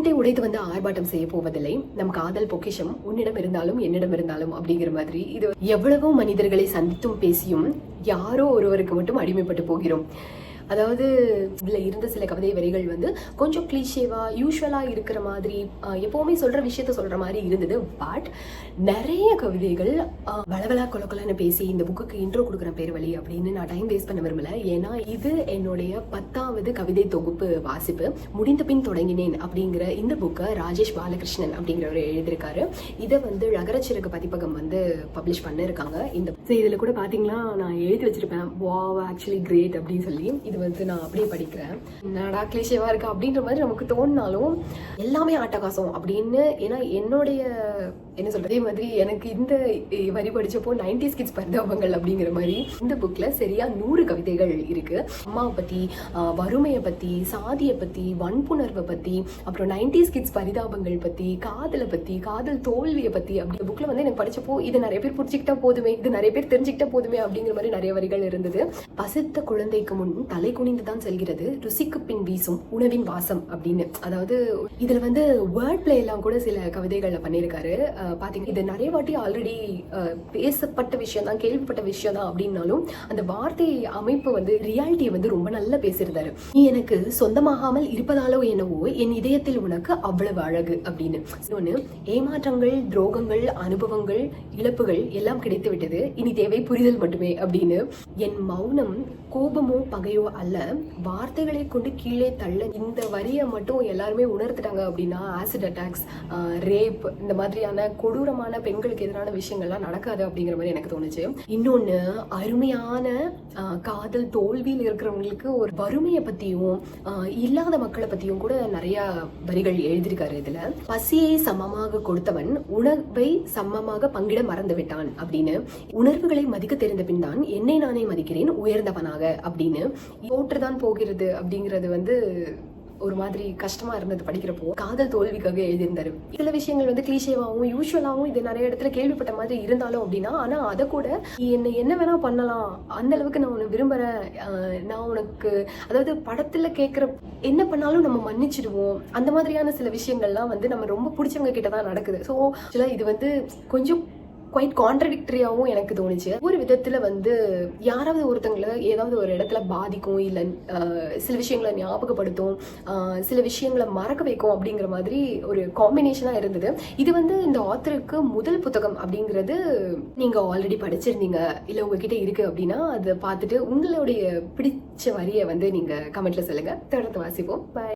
பூட்டை உடைத்து வந்து ஆர்ப்பாட்டம் செய்ய போவதில்லை. நம் காதல் பொக்கிஷம் உன்னிடம் இருந்தாலும் என்னிடம் இருந்தாலும் அப்படிங்கிற மாதிரி இது எவ்வளவோ மனிதர்களை சந்தித்தும் பேசியும் யாரோ ஒருவருக்கு மட்டும் அடிமைப்பட்டு போகிறோம். அதாவது இதில் இருந்த சில கவிதை வரிகள் வந்து கொஞ்சம் கிளீஷேவா யூஸ்வலாக இருக்கிற மாதிரி எப்போவுமே சொல்கிற விஷயத்த சொல்கிற மாதிரி இருந்தது. பட் நிறைய கவிதைகள் வளவலா கொலக்கொலன்னு பேசி இந்த புக்குக்கு இன்ட்ரோ கொடுக்குற பேர் வழி அப்படின்னு நான் டைம் வேஸ்ட் பண்ண விரும்பல. ஏன்னா இது என்னுடைய பத்தாவது கவிதை தொகுப்பு வாசிப்பு. முடிந்த பின் தொடங்கினேன் அப்படிங்கிற இந்த புக்கை ராஜேஷ் பாலகிருஷ்ணன் அப்படிங்கிறவர் எழுதியிருக்காரு. இதை வந்து நகரச்சிறகு பதிப்பகம் வந்து பப்ளிஷ் பண்ணிருக்காங்க. இந்த இதில் கூட பார்த்தீங்களா நான் எழுதி வச்சிருப்பேன். வா ஆக்சுவலி கிரேட் அப்படின்னு சொல்லி. இது வந்து நான் அப்படியே படிக்கிறேன். நடா கிளிஷேவா இருக்கு அப்படின்ற மாதிரி நமக்கு தோணினாலும் எல்லாமே ஆட்டகாசம் அப்படின்னு ஏன்னா என்னுடைய என்ன சொல்றது அதே மாதிரி எனக்கு இந்த வரி படிச்சப்போ நைன்டிஸ் கிட்ஸ் பரிதாபங்கள் அப்படிங்கிற மாதிரி இந்த புக்ல சரியா நூறு கவிதைகள் இருக்கு. அம்மாவை பத்தி வறுமையை பத்தி சாதியை பத்தி வன்புணர்வை பத்தி அப்புறம் நைன்டிஸ் கிட்ஸ் பரிதாபங்கள் பத்தி காதலை பத்தி காதல் தோல்வியை பத்தி அப்படி புக்ல வந்து எனக்கு படிச்சப்போ இது நிறைய பேர் புரிஞ்சுக்கிட்டா போதுமே இது நிறைய பேர் தெரிஞ்சுக்கிட்டா போதுமே அப்படிங்கிற மாதிரி நிறைய வரிகள் இருந்தது. பசித்த குழந்தைக்கு முன் தலை குனிந்து தான் செல்கிறது. ருசிக்கு பின் வீசும் உணவின் வாசம் அப்படின்னு. அதாவது இதுல வந்து வேர்ட் பிளே எல்லாம் கூட சில கவிதைகள்ல பண்ணியிருக்காரு. அஹ் பாத்தீங்க இது நிறைய வாட்டி ஆல்ரெடி பேசப்பட்ட விஷயம் தான் கேள்விப்பட்ட விஷயம் தான் அப்படின்னாலும் அந்த வார்த்தை அமைப்பு வந்து ரியாலிட்டியை வந்து ரொம்ப நல்லா பேசியிருந்தாரு. நீ எனக்கு சொந்தமாகாமல் இருப்பதாலோ என்னவோ என் இதயத்தில் உனக்கு அவ்வளவு அழகு அப்படின்னு. இன்னொன்னு ஏமாற்றங்கள் துரோகங்கள் அனுபவங்கள் இழப்புகள் எல்லாம் கிடைத்து விட்டது இனி தேவை புரிதல் மட்டுமே அப்படின்னு. என் மௌனம் கோபமோ பகையோ அல்ல வார்த்தைகளை கொண்டு கீழே தள்ள இந்த வரியை மட்டும் எல்லாருமே உணர்த்துட்டாங்க அப்படின்னா ஆசிட் அட்டாக்ஸ் ரேப் இந்த மாதிரியான கொடூரமான பெண்களுக்கு எதிரான விஷயங்கள்லாம் நடக்காது அப்படிங்கிற மாதிரி எனக்கு தோணுச்சு. இன்னொன்று அருமையான காதல் தோல்வியில் இருக்கிறவங்களுக்கு ஒரு வறுமையை பற்றியும் இல்லாத மக்களை பற்றியும் கூட நிறைய வரிகள் எழுதியிருக்காரு இதில். பசியை சமமாக கொடுத்தவன் உணவை சமமாக பங்கிட மறந்து விட்டான் அப்படின்னு. உணர்வுகளை மதிக்க தெரிந்த பின் தான் என்னை நானே மதிக்கிறேன் உயர்ந்தவனாக அப்படின்னு. தோற்றுதான் போகிறது அப்படிங்கிறது வந்து ஒரு மாதிரி கஷ்டமா இருந்தது படிக்கிறப்போ. காதல் தோல்விக்காக எழுதியிருந்தாரு. சில விஷயங்கள் வந்து கிளீஷேவாகவும் யூஸ்வலாகவும் இது நிறைய இடத்துல கேள்விப்பட்ட மாதிரி இருந்தாலும் அப்படின்னா ஆனா அதை கூட என்னை என்ன வேணா பண்ணலாம். அந்த அளவுக்கு நான் உன்னை விரும்புறேன். நான் உனக்கு அதாவது படத்துல கேட்குற என்ன பண்ணாலும் நம்ம மன்னிச்சிடுவோம். அந்த மாதிரியான சில விஷயங்கள்லாம் வந்து நம்ம ரொம்ப பிடிச்சவங்க கிட்ட தான் நடக்குது. ஸோ இது வந்து கொஞ்சம் குவைட் கான்ட்ரடிக்டரியாகவும் எனக்கு தோணுச்சு. ஒரு விதத்தில் வந்து யாராவது ஒருத்தங்களை ஏதாவது ஒரு இடத்துல பாதிக்கும் இல்லை சில விஷயங்களை ஞாபகப்படுத்தும் சில விஷயங்களை மறக்க வைக்கும் அப்படிங்கிற மாதிரி ஒரு காம்பினேஷனாக இருந்தது. இது வந்து இந்த ஆத்தருக்கு முதல் புத்தகம் அப்படிங்கிறது நீங்கள் ஆல்ரெடி படிச்சிருந்தீங்க இல்லை உங்ககிட்ட இருக்குது அப்படின்னா அதை பார்த்துட்டு உங்களுடைய பிடிச்ச வரியை வந்து நீங்கள் கமெண்ட்டில் சொல்லுங்கள் தொடர்ந்து வாசிப்போம். பாய்